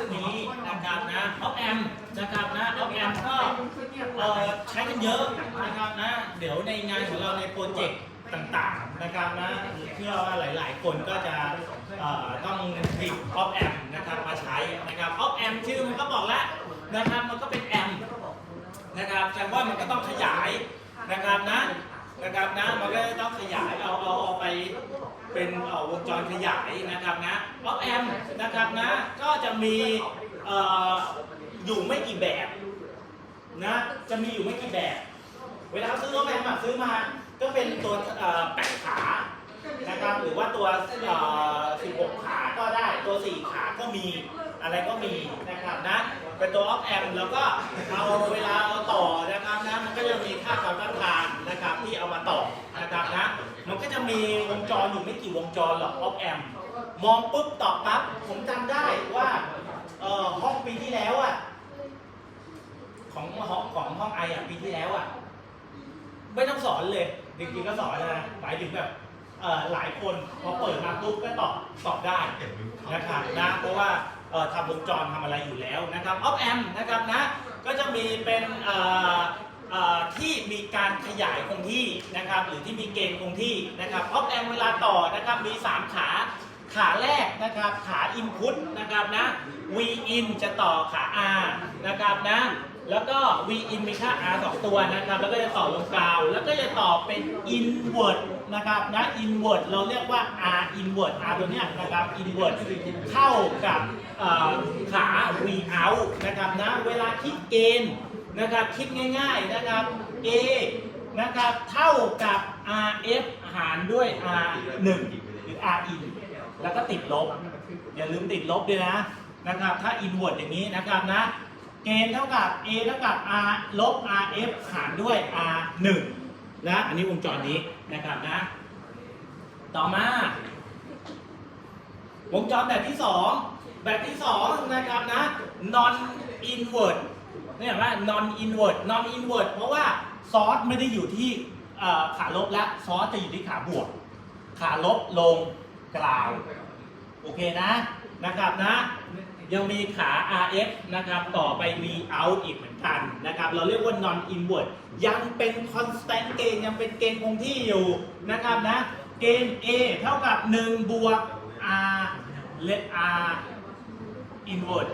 ษณีนะครับนะออฟแอมนะครับนะออฟแอมก็เอ่อใช้กันเยอะนะครับนะ เดี๋ยวในงานของเราในโปรเจกต์ต่างๆนะครับนะเชื่อว่าหลายๆ คนก็จะเอ่อต้องหยิบออฟแอมนะครับมาใช้นะครับออฟแอมชื่อมันก็บอกแล้วนะครับมันก็เป็นแอมนะครับแสดงว่ามันก็ต้องขยายนะครับนะนะครับนะมันก็ต้องขยายเอาเอาเอาไป เป็นเอ่อวงจรขยายนะครับนะออฟแอมนะครับนะก็จะมีอยู่ไม่กี่แบบนะจะมีอยู่ไม่กี่แบบ เวลาซื้อออฟแอมซื้อมาก็เป็นตัวแปดขานะครับหรือว่าตัวเอ่อ16 ขาก็ได้ตัว 4 ขาก็มีอะไรก็มีนะครับนะเป็นตัวออฟแอมแล้วก็เอาเวลาเอาต่อนะครับนะมันก็จะมีค่าความต้านทานนะครับที่เอามาต่อนะครับนะ มันก็จะมีวงจรอยู่ไม่กี่วงจรหรอกออฟแอมมองปุ๊บตอบปั๊บผมจำได้ว่าเอ่อห้องปีที่แล้วอะของห้องของห้องไออะปีที่แล้วอะไม่ต้องสอนเลยจริงๆก็สอนนะหมายถึงแบบเอ่อหลายคนพอเปิดมาปุ๊บก็ตอบตอบได้นะครับนะเพราะว่าเอ่อทำวงจรทำอะไรอยู่แล้วนะครับออฟแอมนะครับนะก็จะมีเป็นเอ่อ ที่มีการขยายคงที่นะครับหรือที่มีเกณฑ์คงที่นะครับออฟแอมเวลาต่อนะครับมี 3 ขาขาแรกนะครับขา input นะครับนะ v in จะต่อขา r นะครับนะแล้วก็ v in มีค่า r สองตัวนะครับ แล้วก็จะต่อลงกาว แล้วก็จะต่อเป็น inward นะครับนะ inward เราเรียกว่า r inward r ตัวเนี้ยนะครับ inward เข้ากับเอ่อขา v out นะครับนะเวลาคิดเกณฑ์ นะครับคิดง่ายๆนะครับ a นะครับเท่ากับ rf หารด้วย r 1หรือ r in แล้วก็ติดลบ อย่าลืมติดลบด้วยนะนะครับ ถ้า inward อย่างนี้นะครับนะเกณฑ์เท่ากับ a เท่ากับ r ลบ rf หารด้วย r 1นะอันนี้วงจรนี้นะครับนะ ต่อมาวงจรแบบที่ 2 แบบที่ 2 นะครับนะ non inward นี่ยว่า non inward non inward เพราะว่าซอสไม่ได้อยู่ที่ขาลบแล้วซอสจะอยู่ที่ขาบวก ขาลบลงกลาว โอเคนะนะครับนะ ยังมีขา RF นะครับต่อไป V out อีกเหมือนกันนะครับ เราเรียกว่า non inward ยังเป็น constant เกณฑ์ยังเป็นเกณฑ์คงที่อยู่นะครับนะ เกณฑ์ A เท่ากับ 1 บวก R เล R inward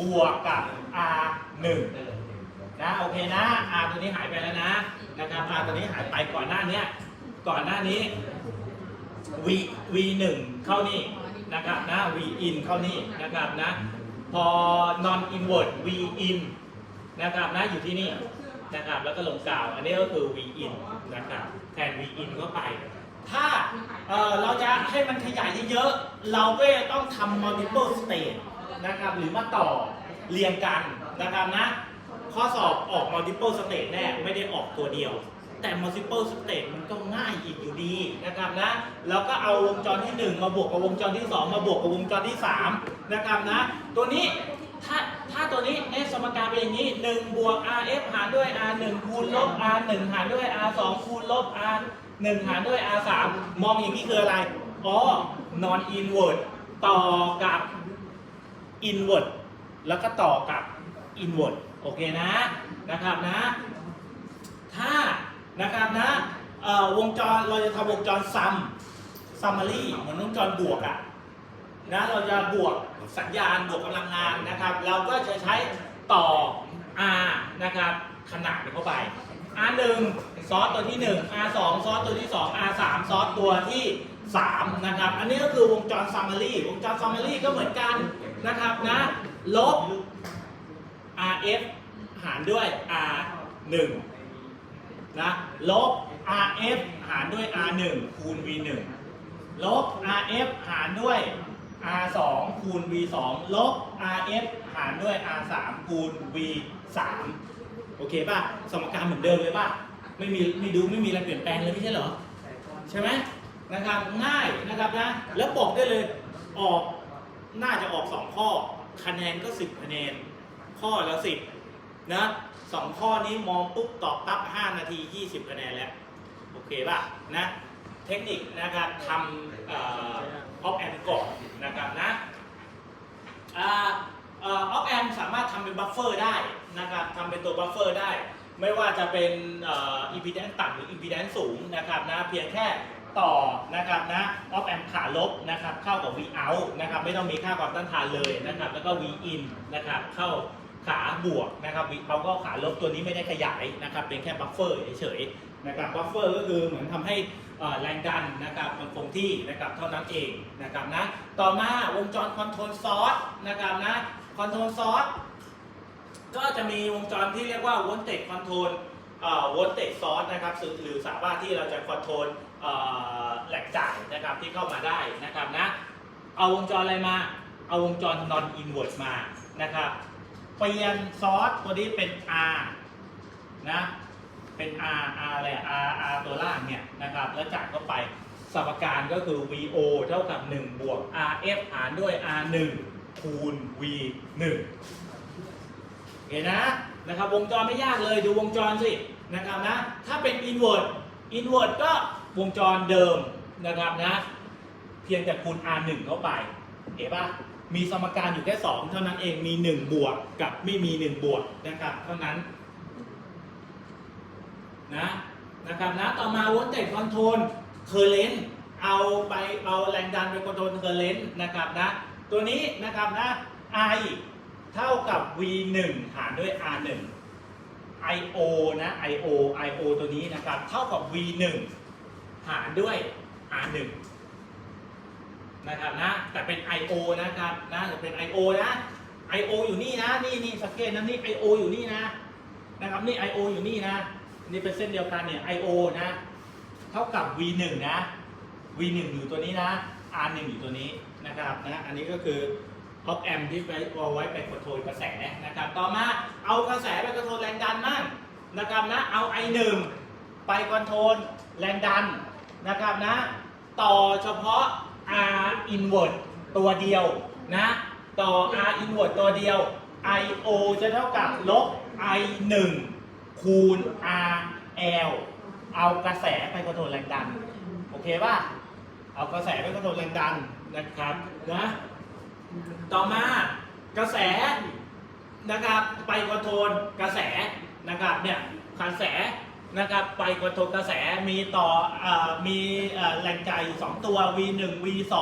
บวกกับ R 1นะโอเคนะ R ตัวนี้หายไปแล้วนะนะครับ R ตัวนี้หายไปก่อนหน้านี้ก่อนหน้านี้ V V 1เข้านี่นะครับนะ V in เข้านี่นะครับนะพอ non inward V in นะครับนะอยู่ที่นี่นะครับแล้วก็ลงกล่าวอันนี้ก็คือ V in นะครับแทน V in เข้าไป ถ้าเออเราจะให้มันขยายเยอะๆ เราก็จะต้องทำ multiple state นะครับหรือมาต่อ เรียงกันนะครับนะ ข้อสอบออก multiple state แน่ไม่ได้ออกตัวเดียว แต่ multiple state มันก็ง่ายอีกอยู่ดีนะครับนะแล้วก็เอาวงจรที่ 1 มาบวกกับวงจรที่ 2 มาบวกกับวงจรที่ 3 นะครับนะ ตัวนี้ถ้าถ้าตัวนี้ในสมการเป็นอย่างนี้ 1 บวก rf หารด้วย r 1คูณลบ r 1หารด้วย r 2คูณลบ r 1หารด้วย r 3มองอย่างนี้คืออะไร อ๋อ non inward ต่อกับ inward แล้วก็ต่อกับ inward โอเคนะนะครับนะ ถ้านะครับนะวงจรเราจะทำวงจรซัมซัมมารีเหมือนวงจรบวกอะนะเราจะบวกสัญญาณบวกกำลังงานนะครับ เราก็จะใช้ต่อ R นะครับขนาดเข้าไป R 1 ซอสตัวที่ 1 R 2 ซอสตัวที่ 2 R 3 ซอสตัวที่ 3นะครับ อันนี้ก็คือวงจรซัมมารีวงจรซัมมารีก็เหมือนกันนะครับนะ ลบ RF หารด้วย R 1นะ ลบ RF หารด้วย R1 คูณ V1 ลบ RF หารด้วย R2 คูณ V2 ลบ RF หารด้วย R3 คูณ V3 โอเคป่ะ สมการเหมือนเดิมเลยป่ะ ไม่มีไม่ดูไม่มีอะไรเปลี่ยนแปลงเลยไม่ใช่เหรอ ใช่ไหม นะครับง่ายนะครับนะแล้วบอกได้เลยออกน่าจะออก 2 ข้อ คะแนนก็ 10 คะแนน ข้อละ10นะสองข้อนี้มองปุ๊บตอบปั๊บ5นาที 20 คะแนนแล้ว โอเคป่ะนะเทคนิคนะครับทำออฟแอนก่อนนะครับนะอ่าสามารถทำเป็นบัฟเฟอร์ได้นะครับทำเป็นตัวบัฟเฟอร์ได้ ไม่ว่าจะเป็นอ่อ impedance ต่ำหรือ impedance สูงนะครับนะเพียงแค่ ต่อนะครับนะ op amp ขาลบนะครับเข้ากับ v out นะครับไม่ต้องมีค่าความต้านทานเลยนะครับแล้วก็ v in นะครับเข้าขาบวกนะครับ v out ก็ขาลบตัวนี้ไม่ได้ขยายนะครับเป็นแค่บัฟเฟอร์เฉยๆนะครับบัฟเฟอร์ก็คือเหมือนทำให้แรงดันนะครับมันคงที่นะครับเท่านั้นเองนะครับนะต่อมาวงจรคอนโทรลซอสนะครับนะคอนโทรลซอสก็จะมีวงจรที่เรียกว่า voltage control เอ่อ voltage source นะครับหรือหรือสามารถที่เราจะ control เอ่อ แหล่งจ่ายนะครับที่เข้ามาได้นะครับนะเอาวงจรอะไรมา เอาวงจร non inverse มานะครับเปลี่ยนซอสตัวนี้เป็น R นะเป็น R R อะไรอะ R R ตัวล่างเนี่ยนะครับแล้วจ่ายเข้าไปสมการก็คือ VO เท่ากับ 1 บวก RF หารด้วย R1 คูณ V1 เห็นนะนะครับวงจรไม่ยากเลยดูวงจรสินะครับนะถ้าเป็น invert invert ก็ วงจรเดิมนะครับนะ เพียงแต่คูณ R1 เข้าไปเห็นปะมีสมการอยู่แค่ 2 เท่านั้นเองมี 1 บวกกับไม่มี 1 บวกนะครับเท่านั้นนะนะครับนะต่อมา voltage control current เอาไปเอาแรงดันไป control current นะครับนะตัวนี้นะครับนะ I เท่ากับ V1 หารด้วย R1 IO นะ IO IO ตัวนี้นะครับ เท่ากับ V1 หารด้วย R1 นะครับนะแต่เป็น IO นะครับนะแต่เป็น IO นะ IO อยู่นี่นะนี่นี่สังเกตนะนี่ IO อยู่นี่นะนะครับนี่ IO อยู่นี่นะนี่เป็นเส้นเดียวกันเนี่ย IO นะเท่ากับ V1 นะ V1 อยู่ตัวนี้นะ R1 อยู่ตัวนี้นะครับนะอันนี้ก็คือออฟแอมที่ไปเอาไว้ไปคอนโทรกระแสนะครับต่อมาเอากระแสไปคอนโทรแรงดันมั่งนะครับนะเอา I1 ไปคอนโทรลแรงดัน นะครับนะ ต่อเฉพาะ R inverse ตัวเดียวนะ ต่อ R inverse ตัวเดียว IO จะเท่ากับลบ I1 คูณ RL เอากระแสไปคอนโทรลแรงดัน โอเคป่ะ เอากระแสไปคอนโทรลแรงดันนะครับนะ ต่อมากระแสนะครับไปคอนโทรลกระแสนะครับเนี่ยกระแส นะครับไปคอนโทรลกระแสมีต่ออมีเอ่อแรงจ่ายอยู่ 2 ตัว V1 V2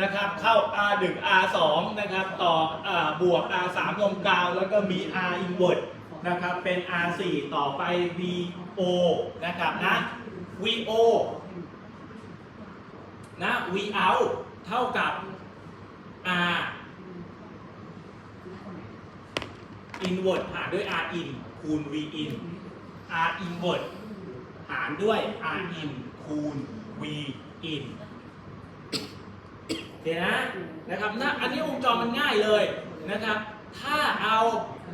นะครับเข้า R1 R2 นะครับต่ออบวก R3 ลงกาว แล้วก็มี R inverse นะครับเป็น R4 ต่อไป VO นะครับนะ VO นะ V out เท่ากับ R inward หารด้วย R in คูณ V in R inward หารด้วย R in คูณ V in เดี๋ยวนะนะครับนะอันนี้วงจรมันง่ายเลยนะครับ ถ้าเอา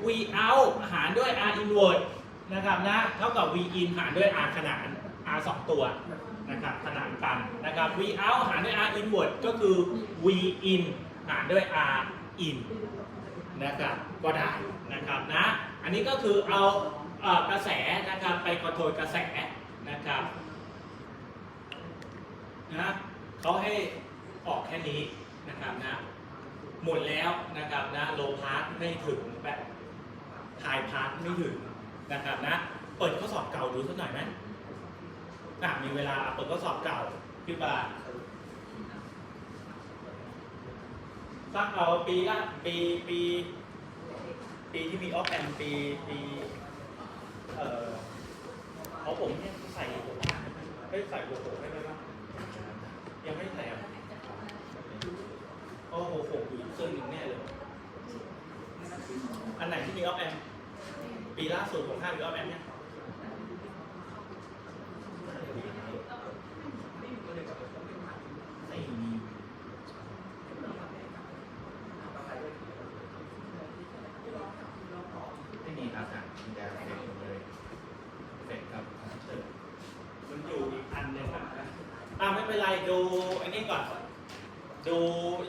V out หารด้วย R inward นะครับนะเท่ากับ V in หารด้วย R ขนาน R สองตัวนะครับขนานกันนะครับ V out หารด้วย R inward ก็คือ V in หารด้วย R in นะครับก็ได้นะครับนะ อันนี้ก็คือเอา กระแสนะครับไปคอนโทรลกระแสนะครับนะเขาให้ออกแค่นี้นะครับนะหมดแล้วนะครับนะโลพาร์ทไม่ถึงแบบไฮพาร์ทไม่ถึงนะครับนะเปิดข้อสอบเก่าดูสักหน่อยไหมอะมีเวลาเปิดข้อสอบเก่าพี่บาสักเอาปีละปีปีปีที่มีออฟแอมปีปี เอ่อเอาผมเนี่ยใส่หัวบ้านให้ใส่หัวโขกให้ไหมวะยังไม่ใส่อะโอ้โหโขกอยู่เครื่องหนึ่งแน่เลย อันไหนที่มีออฟแอมปีล่าสุดของข้ามีออฟแอมเนี่ย ไม่มีไม่มีครับอะ ยาเสพเลยเสร็จครับ เออมันอยู่อีกอันหนึงอะนะอ่าไม่เป็นไร ดูอันนี้ก่อน ดู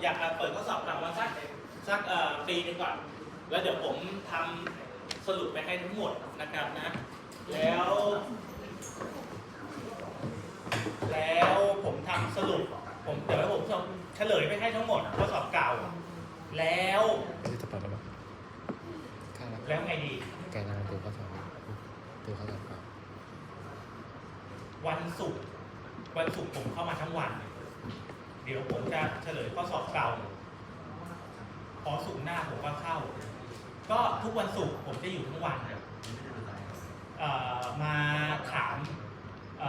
อยากเปิดข้อสอบกลับมาสักสักเอ่อปีหนึงก่อน แล้วเดี๋ยวผมทำสรุปไปให้ทั้งหมดนะครับนะ แล้ว แล้วผมทำสรุป ผมเดี๋ยวผมจะเฉลยไปให้ทั้งหมดข้อสอบเก่า แล้วอันนี้จะเปิดแล้วปะแล้วไงดีแกกำลังดูข้อสอบอยู่ดูข้อสอบเก่าวันศุกร์ วันศุกร์ผมเข้ามาทั้งวัน เดี๋ยวผมจะเฉลยข้อสอบเก่าพอสุกหน้าผมก็เข้า ก็ทุกวันศุกร์ผมจะอยู่ทั้งวันเอ่อมาถามเ